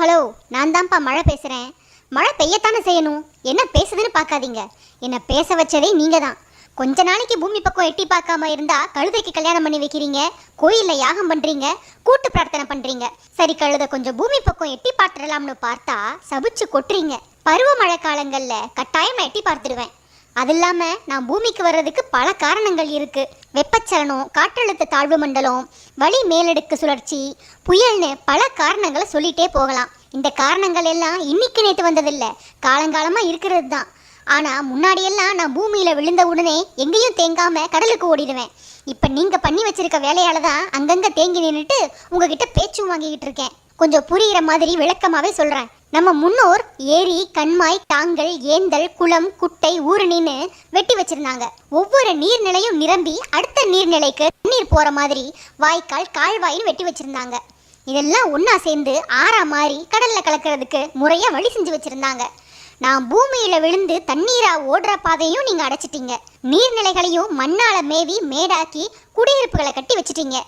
Hello நான் தான்ப்பா மழை பேசுகிறேன் மழை பெய்யத்தானே செய்யணும்? என்ன பேசுதுன்னு பார்க்காதீங்க. என்னை பேச வச்சதே நீங்கள் தான் கொஞ்ச நாளைக்கு பூமி பக்கம் எட்டி பார்க்காம இருந்தா கழுதைக்கு கல்யாணம் பண்ணி வைக்கிறீங்க? கோயிலில் யாகம் பண்ணுறீங்க கூட்டு பிரார்த்தனை பண்ணுறீங்க சரி கழுத கொஞ்சம் பூமி பக்கம் எட்டி பார்த்துடலாம்னு பார்த்தா சபிச்சு கொட்டுறீங்க. பருவமழை காலங்களில் கட்டாயம் நான் எட்டி பார்த்துடுவேன். அது இல்லாமல் நான் பூமிக்கு வர்றதுக்கு பல காரணங்கள் இருக்குது வெப்பச்சலனம் காற்றழுத்த தாழ்வு மண்டலம் வழி மேலடுக்கு சுழற்சி புயல்னு பல காரணங்களை சொல்லிகிட்டே போகலாம். இந்த காரணங்கள் எல்லாம் இன்னைக்கு நேற்று வந்ததில்ல காலங்காலமாக இருக்கிறது தான் ஆனால் முன்னாடியெல்லாம் நான் பூமியில் விழுந்த உடனே எங்கேயும் தேங்காமல் கடலுக்கு ஓடிடுவேன். இப்போ நீங்கள் பண்ணி வச்சிருக்க வேலையால் தான் அங்கங்கே தேங்கி நின்றுட்டு உங்ககிட்ட பேச்சும் வாங்கிக்கிட்டு இருக்கேன். கொஞ்சம் புரியிற மாதிரி விளக்கமாகவே சொல்கிறேன் நம்ம முன்னோர் ஏரி கண்மாய் தாங்கல் ஏந்தல் குளம் குட்டை ஊரணின்னு வெட்டி வச்சிருந்தாங்க. ஒவ்வொரு நீர்நிலையும் நிரம்பி அடுத்த நீர்நிலைக்கு தண்ணீர் போற மாதிரி வாய்க்கால் கால்வாயின்னு வெட்டி வச்சிருந்தாங்க. இதெல்லாம் ஒன்றா சேர்ந்து ஆறா மாறி கடல்ல கலக்கிறதுக்கு முறையாக வழி செஞ்சு வச்சிருந்தாங்க. நான் பூமியில விழுந்து தண்ணீரா ஓடுற பாதையும் நீங்க அடைச்சிட்டீங்க. நீர்நிலைகளையும் மண்ணால மேவி மேடாக்கி குடியிருப்புகளை கட்டி வச்சிட்டீங்க.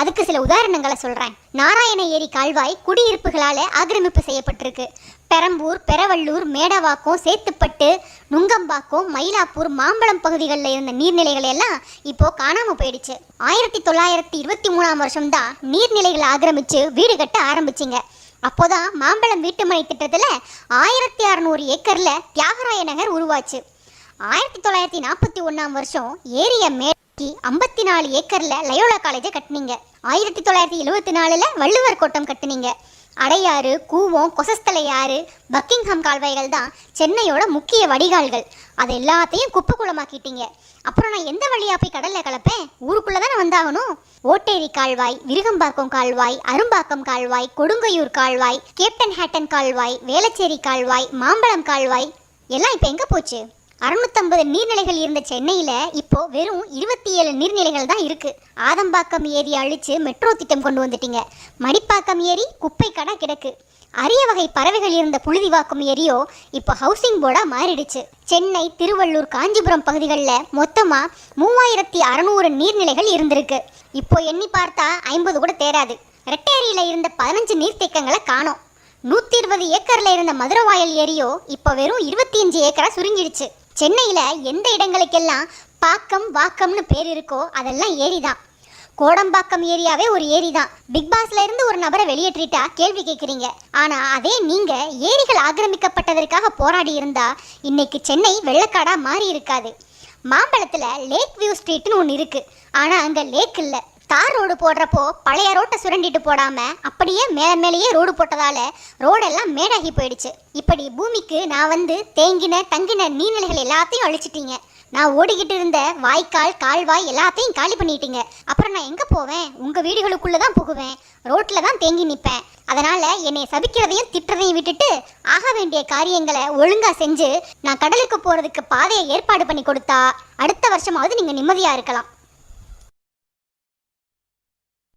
அதுக்கு சில உதாரணங்களை சொல்கிறேன் நாராயண ஏரி கால்வாய் குடியிருப்புகளால் ஆக்கிரமிப்பு செய்யப்பட்டிருக்கு. பெரம்பூர் பெரவள்ளூர் மேடவாக்கம் சேத்துப்பட்டு நுங்கம்பாக்கம் மயிலாப்பூர் மாம்பழம் பகுதிகளில் இருந்த நீர்நிலைகள் எல்லாம் இப்போ காணாமல் போயிடுச்சு. ஆயிரத்தி தொள்ளாயிரத்தி இருபத்தி மூணாம் வருஷம் தான் நீர்நிலைகளை ஆக்கிரமித்து வீடு கட்ட ஆரம்பிச்சிங்க. அப்போதான் மாம்பழம் வீட்டுமனை திட்டத்தில் ஆயிரத்தி அறநூறு ஏக்கரில் தியாகராய நகர் உருவாச்சு. ஆயிரத்தி தொள்ளாயிரத்தி நாற்பத்தி ஒன்றாம் வருஷம் ஏரிய மே நூற்றி ஐம்பத்தி நாலு ஏக்கரில் லயோலா காலேஜை கட்டுனீங்க. ஆயிரத்தி தொள்ளாயிரத்தி எழுபத்தி நாலில் வள்ளுவர் கோட்டம் கட்டுனீங்க. அடையாறு கூவம் கொசஸ்தலை ஆறு பக்கிங்ஹாம் கால்வாய்கள் தான் சென்னையோட முக்கிய வடிகால்கள். அது எல்லாத்தையும் குப்பை குளமாக்கிட்டீங்க அப்புறம் நான் எந்த வழியா போய் கடலில் கலப்பேன்? ஊருக்குள்ளே தானே வந்தாகணும். ஓட்டேரி கால்வாய் விருகம்பாக்கம் கால்வாய் அரும்பாக்கம் கால்வாய் கொடுங்கையூர் கால்வாய் கேப்டன் ஹேட்டன் கால்வாய் வேளச்சேரி கால்வாய் மாம்பழம் கால்வாய். எல்லாம் இப்போ எங்கே போச்சு? அறுநூத்தம்பது நீர்நிலைகள் இருந்த சென்னையில் இப்போ வெறும் இருபத்தி ஏழு நீர்நிலைகள் தான் இருக்கு. ஆதம்பாக்கம் ஏரி அழிச்சு மெட்ரோ திட்டம் கொண்டு வந்துட்டீங்க. மடிப்பாக்கம் ஏரி குப்பை கடை கிடக்கு. அரிய வகை பறவைகள் இருந்த புழுதிவாக்கம் ஏரியோ இப்போ ஹவுசிங் போர்டாக மாறிடுச்சு. சென்னை திருவள்ளூர் காஞ்சிபுரம் பகுதிகளில் மொத்தமாக மூவாயிரத்தி அறநூறு நீர்நிலைகள் இருந்திருக்கு. இப்போ எண்ணி பார்த்தா ஐம்பது கூட தேராது ரெட்டேரியில் இருந்த பதினஞ்சு நீர்த்தேக்கங்களை காணோம். நூற்றி இருபது ஏக்கரில் இருந்த மதுரவாயல் ஏரியோ இப்போ வெறும் இருபத்தி அஞ்சு ஏக்கராக சுருங்கிடுச்சு. சென்னையில் எந்த இடங்களுக்கெல்லாம் பாக்கம் வாக்கம்னு பேர் இருக்கோ அதெல்லாம் ஏரி தான் கோடம்பாக்கம் ஏரியாவே ஒரு ஏரி தான் பிக் பாஸ்ல இருந்து ஒரு நபரை வெளியேற்றிட்டா கேள்வி கேட்குறீங்க ஆனா அதே நீங்க ஏரிகள் ஆக்கிரமிக்கப்பட்டதற்காக போராடி இருந்தா இன்னைக்கு சென்னை வெள்ளக்காடா மாறி இருக்காது. மாம்பழத்துல லேக் வியூ ஸ்ட்ரீட்னு ஒன்று இருக்கு. ஆனா அங்க லேக் இல்லை. தார் ரோடு போடுறப்போ பழைய ரோட்டை சுரண்டிட்டு போடாம அப்படியே மேல மேலேயே ரோடு போட்டதால ரோடெல்லாம் மேடாகி போயிடுச்சு. இப்படி பூமிக்கு நான் வந்து தேங்கின தங்கின நீர்நிலைகள் எல்லாத்தையும் அழிச்சிட்டீங்க. நான் ஓடிக்கிட்டு இருந்த வாய்க்கால் கால்வாய் எல்லாத்தையும் காலி பண்ணிட்டீங்க. அப்புறம் நான் எங்கே போவேன்? உங்கள் வீடுகளுக்குள்ளே தான் புகுவேன். ரோட்டில் தான் தேங்கி நிற்பேன் அதனால் என்னை சபிக்கிறதையும் திட்டுறதையும் விட்டுட்டு ஆக வேண்டிய காரியங்களை ஒழுங்காக செஞ்சு நான் கடலுக்கு போகிறதுக்கு பாதையை ஏற்பாடு பண்ணி கொடுத்தா அடுத்த வருஷமாவது நீங்கள் நிம்மதியாக இருக்கலாம்.